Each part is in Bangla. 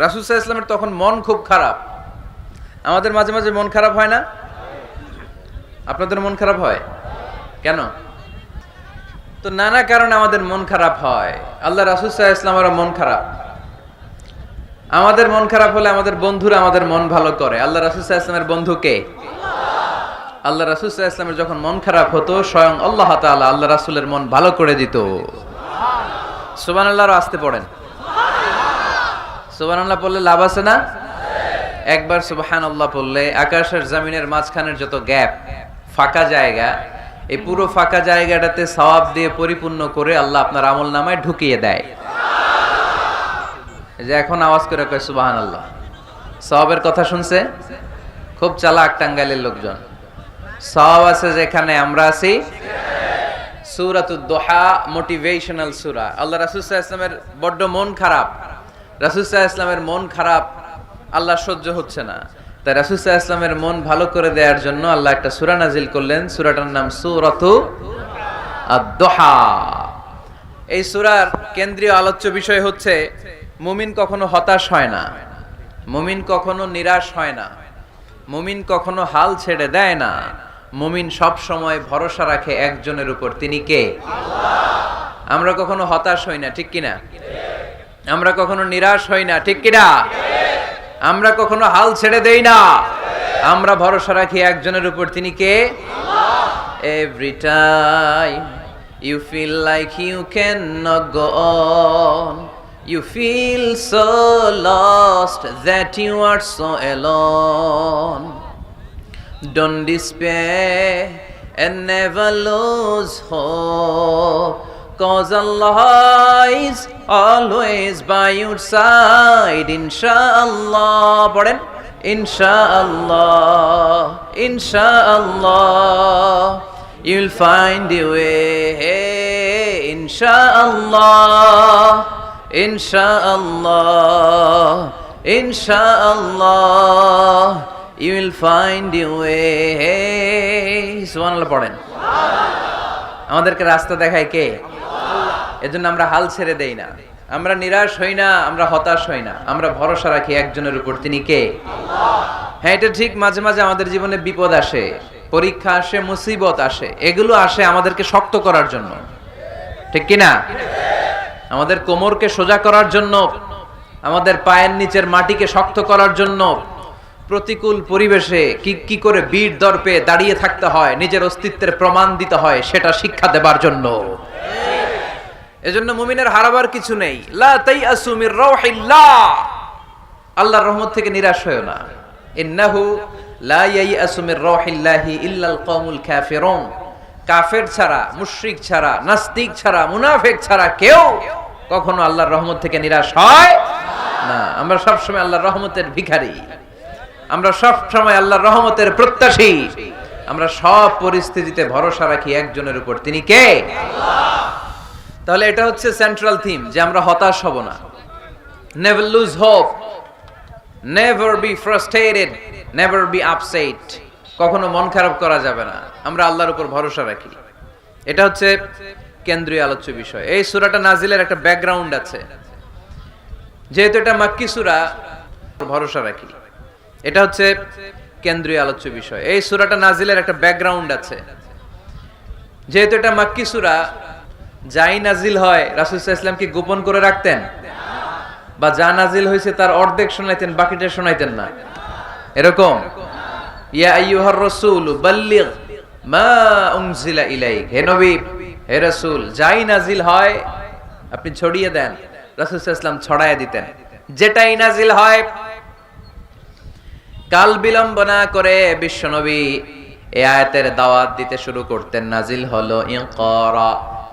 রাসুসাহ ইসলামের তখন মন খুব খারাপ। আমাদের মাঝে মাঝে মন খারাপ হয় না? আপনাদের মন খারাপ হয়? কেন? তো নানা কারণে আমাদের মন খারাপ হয়। আল্লাহ রাসুসাহ ইসলামেরও মন খারাপ। আমাদের মন খারাপ হলে আমাদের বন্ধুরা আমাদের মন ভালো করে। আল্লাহ রাসুসাহ ইসলামের বন্ধুকে আল্লাহ রাসুসাহ ইসলামের যখন মন খারাপ হতো, স্বয়ং আল্লাহ তাআলা আল্লাহ রাসুলের মন ভালো করে দিত। সুবান আল্লাহরও আসতে পড়েন। সুবহানাল্লাহ পড়লে লাভ আছে না? একবার সুবহানাল্লাহ পড়লে আকাশের জমিনের মাঝখানের যত গ্যাপ, ফাঁকা জায়গা, এই পুরো ফাঁকা জায়গাটাতে সওয়াব দিয়ে পরিপূর্ণ করে আল্লাহ আপনার আমল নামায় ঢুকিয়ে দেয়। যে এখন আওয়াজ করে কয় সুবহানাল্লাহ। সওয়াবের কথা শুনছে? খুব চালাক টাঙ্গাইলের লোকজন। সওয়াব আছে যেখানে আমরা আছি। সুরাতুদ দোহা মোটিভেশনাল সুরা। আল্লাহ রাসূল ইসলামের বড্ড মন খারাপ। রাসুসাহ মন খারাপ, আল্লাহ সহ্য হচ্ছে না। তাই রাসুসাহ ইসলামের মন ভালো করে দেওয়ার জন্য আল্লাহ একটা সুরা নাজিল করলেন। সুরাটার নাম সুরতু এই সুরার কেন্দ্রীয় আলোচ্য বিষয় হচ্ছে, মুমিন কখনো হতাশ হয় না, মুমিন কখনো নিরাশ হয় না, মুমিন কখনো হাল ছেড়ে দেয় না। মুমিন সব সময় ভরসা রাখে একজনের উপর, তিনি কে? আমরা কখনো হতাশ হই না, ঠিক কিনা? আমরা কখনো নিরাশ হই না, ঠিক কিনা? আমরা কখনো হাল ছেড়ে দেই না। আমরা ভরসা রাখি একজনের উপর, তিনি কে? Every time you feel like you can not go on you feel so lost that you are so alone Don't despair and never lose hope. Cause Allah is always by your side. Inshallah. পড়েন Inshallah. Inshallah. You'll find your way. Inshallah. Inshallah. Inshallah. You will find your way. সুবহানাল্লাহ পড়েন আমাদেরকে রাস্তা দেখায় কে এজন্য আমরা হাল ছেড়ে দেই না। আমরা নিরাশ হই না, আমরা হতাশ হই না। আমরা ভরসা রাখি একজনের উপর, তিনি কে? হ্যাঁ এটা ঠিক, মাঝে মাঝে আমাদের জীবনে বিপদ আসে, পরীক্ষা আসে, মুসিবত আসে, এগুলো আসে আমাদেরকে শক্ত করার জন্য। ঠিক কি না? আমাদের কোমরকে সোজা করার জন্য, আমাদের পায়ের নিচের মাটিকে শক্ত করার জন্য প্রতিকূল পরিবেশে কি কি করে বীর দর্পে দাঁড়িয়ে থাকতে হয়, নিজের অস্তিত্বের প্রমাণ দিতে হয়, সেটা শিক্ষা দেবার জন্য। এজন্য মুমিনের হারাবার কিছু নেই। লা তাইয়াসু মির রাউহিল্লাহ। আল্লাহর রহমত থেকে নিরাশ হয়ো না। ইন্নাহু লা ইয়াইয়াসু মির রাউহিল্লাহি ইল্লাল কওমুল কাফিরুন। কাফের ছাড়া, মুশরিক ছাড়া, নাস্তিক ছাড়া, মুনাফিক ছাড়া কেউ কখনো আল্লাহর রহমত থেকে নিরাশ হয় না। আমরা সব সময় আল্লাহর রহমতের ভিখারি। আমরা সব সময় আল্লাহর রহমতের প্রত্যাশী। আমরা সব পরিস্থিতিতে ভরসা রাখি একজনের উপর। তিনি কে? তাহলে এটা হচ্ছে সেন্ট্রাল থিম যে আমরা হতাশ হব না। Never lose hope never be frustrated never be upset কখনো মন খারাপ করা যাবে না। আমরা আল্লাহর উপর ভরসা রাখি। এটা হচ্ছে কেন্দ্রীয় আলোচ্য বিষয়। এই সূরাটা নাজিলের একটা ব্যাকগ্রাউন্ড আছে। যেহেতু এটা মাক্কি সূরা, ভরসা রাখি। এটা হচ্ছে কেন্দ্রীয় আলোচ্য বিষয়। এই সূরাটা নাজিলের একটা ব্যাকগ্রাউন্ড আছে। যেহেতু এটা মাক্কি সূরা যাই নাজিল হয়, রাসূল সাল্লাল্লাহু ইসলাম কি গোপন করে রাখতেন? বা যা নাজিল হয়েছে তার অর্ধেক শোনাইতেন, বাকিটা শোনাইতেন না। এরকম। আপনি ছড়িয়ে দেন। ছড়ায় দিতেন। নাজিল হয়, কাল করে বিশ্বনবী এ আয়াতের দাওয়াত দিতে শুরু করতেন। নাজিল হলো ইকরা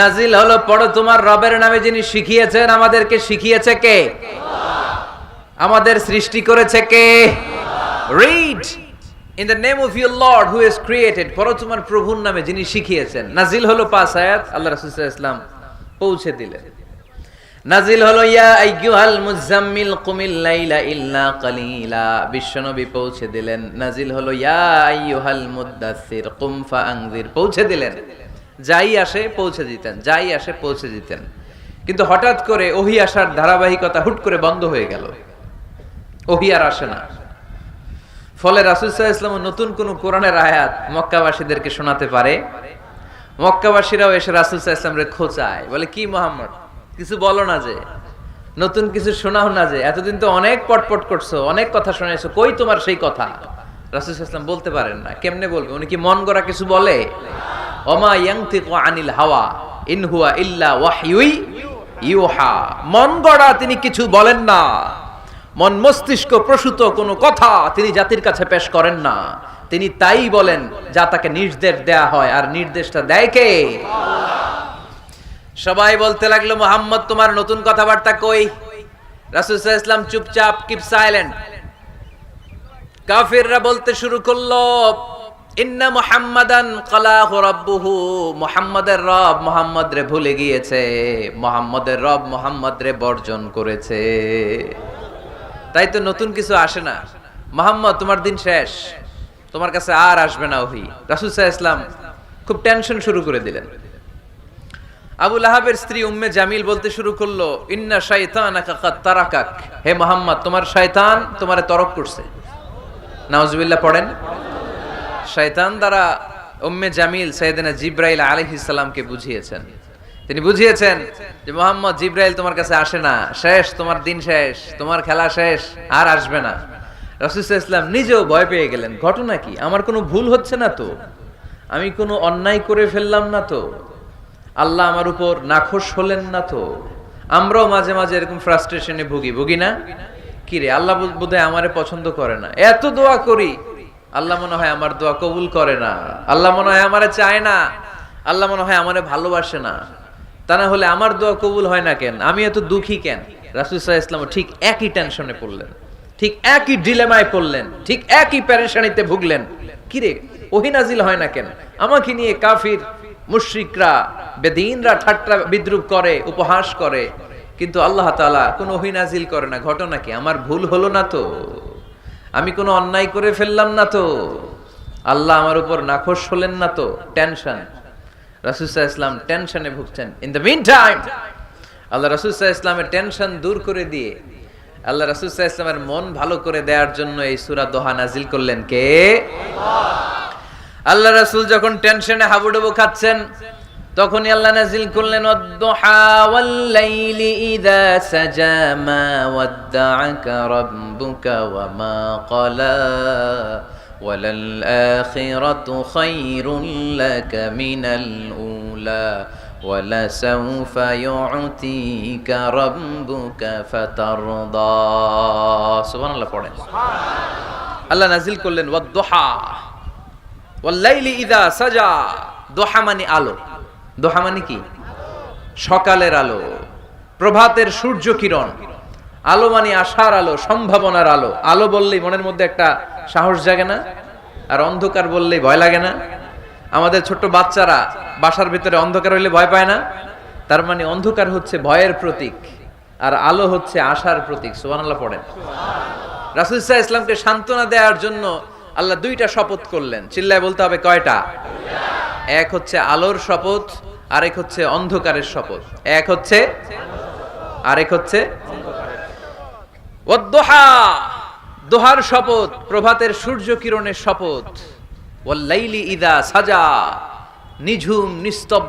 নাজিল হলো পড়ো, তোমার রবের নামে যিনি শিখিয়েছেন, আমাদেরকে শিখিয়েছে কে? আমাদের সৃষ্টি করেছে কে? Read in the name of your lord who is created পর তোমার প্রভুর নামে যিনি শিখিয়েছেন। নাজিল হলো পাঁচ আয়াত, আল্লাহ রাসূল ইসলাম পৌঁছে দিলেন। নাজিল হলো, ইয়া আইয়ুহাল মুজাম্মিল কুমিল লাইলা ইল্লা কালিলা। বিশ্বনবী পৌঁছে দিলেন। নাজিল হলো, ইয়া আইয়ুহাল মুদ্দাসসির কুম ফাআনজির পৌঁছে দিলেন। যাই আসে পৌঁছে দিতেন, যাই আসে পৌঁছে দিতেন। কিন্তু হঠাৎ করে ওহি আসার ধারাবাহিকতা হুট করে বন্ধ হয়ে গেল। ওহি আর আসে না। ফলে রাসুল সাল্লাল্লাহু ইসলাম নতুন কোন কোরআনের আয়াত মক্কাবাসীদেরকে শোনাতে পারে? মক্কাবাসীরাও এসে রাসুল সাল্লাল্লাহু আলাইহি ইসলামরে খোঁচায় বলে, কি মোহাম্মদ, কিছু বলো না যে, নতুন কিছু শোনাও না যে, এতদিন তো অনেক পটপট করছ, অনেক কথা শোনাইছো, কই তোমার সেই কথা? রাসুল ইসলাম বলতে পারেন না। কেমনে বলবে? উনি কি মন গড়া কিছু বলে? অমা আনিল হাওয়া ইল্লা ইউহা। মন গড়া তিনি কিছু বলেন না। মন মস্তিষ্ক প্রসূত কোনো কথা তিনি জাতির কাছে পেশ করেন না। তিনি তাই বলেন, যা তাকে নির্দেশ দেয়া হয়। আর নির্দেশটা দেয় কে? সবাই বলতে লাগল, মোহাম্মদ, তোমার নতুন কথাবার্তা কই? রাসুল ইসলাম চুপচাপ, কিপ সাইলেন্ট। কাফিররা বলতে শুরু করল ইন্না মুহাম্মাদান কালাহু রাব্বুহু, মুহাম্মাদের রব মুহাম্মদ রে ভুলে গিয়েছে, মুহাম্মাদের রব মুহাম্মদ রে বর্জন করেছে। তাই তো নতুন কিছু আসে না। মোহাম্মদ, তোমার দিন শেষ। তোমার কাছে আর আসবে না ওহি। রাসুল ইসলাম খুব টেনশন শুরু করে দিলেন। আবু লাহাবের স্ত্রী উম্মে জামিল বলতে শুরু করল, ইন্না শাইতান তারাকাক। হে মোহাম্মদ, তোমার শয়তান তোমারে তরক করছে। নাউজুবিল্লাহ পড়েন। শয়তান দ্বারা উম্মে জামিল সাইয়েদনা জিব্রাইল সালামকে বুঝিয়েছেন। তিনি বুঝিয়েছেন যে, মোহাম্মদ জিব্রাইল তোমার কাছে আসে না। শেষ, তোমার দিন শেষ, তোমার খেলা শেষ, আর আসবে না। রাসূল ইসলাম নিজেও ভয় পেয়ে গেলেন। ঘটনা কি? আমার কোনো ভুল হচ্ছে না তো? আমি কোনো অন্যায় করে ফেললাম না তো? আল্লাহ আমার উপর নাখোশ হলেন না তো? আমরাও মাঝে মাঝে এরকম ফ্রাস্ট্রেশনে ভুগি ভুগি না? কি রে, আল্লাহ বোধহয় আমারে পছন্দ করে না। এত দোয়া করি আল্লাহ মনে হয় আমার দোয়া কবুল করে না। আল্লাহ মনে হয় আমারে চায় না। আল্লাহ মনে হয় আমারে ভালোবাসে না। তা না হলে আমার দোয়া কবুল হয় না কেন? আমি এত দুঃখী কেন? রাসুল সাল্লাহ ইসলাম ঠিক একই টেনশনে পড়লেন। ঠিক একই ডিলেমায় পড়লেন। ঠিক একই প্যারেশানিতে ভুগলেন। কিরে, ওহিনাজিল হয় না কেন? আমাকে নিয়ে কাফির, মুশ্রিকরা, বেদিনরা ঠাট্টা বিদ্রুপ করে, উপহাস করে। কিন্তু আল্লাহ তালা কোনো ওহিনাজিল করে না। ঘটনা কি? আমার ভুল হলো না তো? আমি কোনো অন্যায় করে ফেললাম না তো। আল্লাহ আমার উপর নাখোশ হলেন না তো। টেনশন রাসুসাহ ইসলাম টেনশনে ভুগছেন। ইন দ্য মিন টাইম আল্লাহ রাসুসাহ ইসলামের টেনশন দূর করে দিয়ে, আল্লাহ রাসুসাহ ইসলামের মন ভালো করে দেওয়ার জন্য এই সুরা দোহা নাজিল করলেন কে? আল্লাহ রাসুল যখন টেনশনে হাবুডুবু খাচ্ছেন তখনই আল্লাহ নাজিল করলেন ওয়াদ-দুহা ওয়াল-লাইলি ইযা সাজা মা ওয়াদ্দা'আকা রাব্বুকা ওয়া মা ক্বালা وللآخرة خير لك من الأولى ولسوف يعطيك ربك فترضى سبحان الله পড়েন আল্লাহ নাজিল করলেন ওয়াদ-দুহা ওয়াল-লাইলি ইযা সাজা দোহা মানে আলো দোহা মানে কি? সকালের আলো, প্রভাতের সূর্য কিরণ, আলো মানে আশার আলো, সম্ভাবনার আলো। আলো বললেই মনের মধ্যে একটা সাহস জাগে না, আর অন্ধকার বললেই ভয় লাগে না। আমাদের ছোট্ট বাচ্চারা বাসার ভিতরে অন্ধকার হইলে ভয় পায় না। তার মানে অন্ধকার হচ্ছে ভয়ের প্রতীক, আর আলো হচ্ছে আশার প্রতীক। সুবহানাল্লাহ পড়েন। রাসূল সাল্লাল্লাহু ইসলামকে সান্ত্বনা দেওয়ার জন্য আল্লাহ দুইটা শপথ করলেন। চিল্লায় বলতে হবে কয়টা? এক হচ্ছে আলোর শপথ, আরেক হচ্ছে অন্ধকারের শপথ। এক হচ্ছে, আরেক হচ্ছে দোহার শপথ, প্রভাতের সূর্য কিরণের শপথ। ওয়াল-লাইলি ইদা সাজা, নিঝুম, নিস্তব্ধ।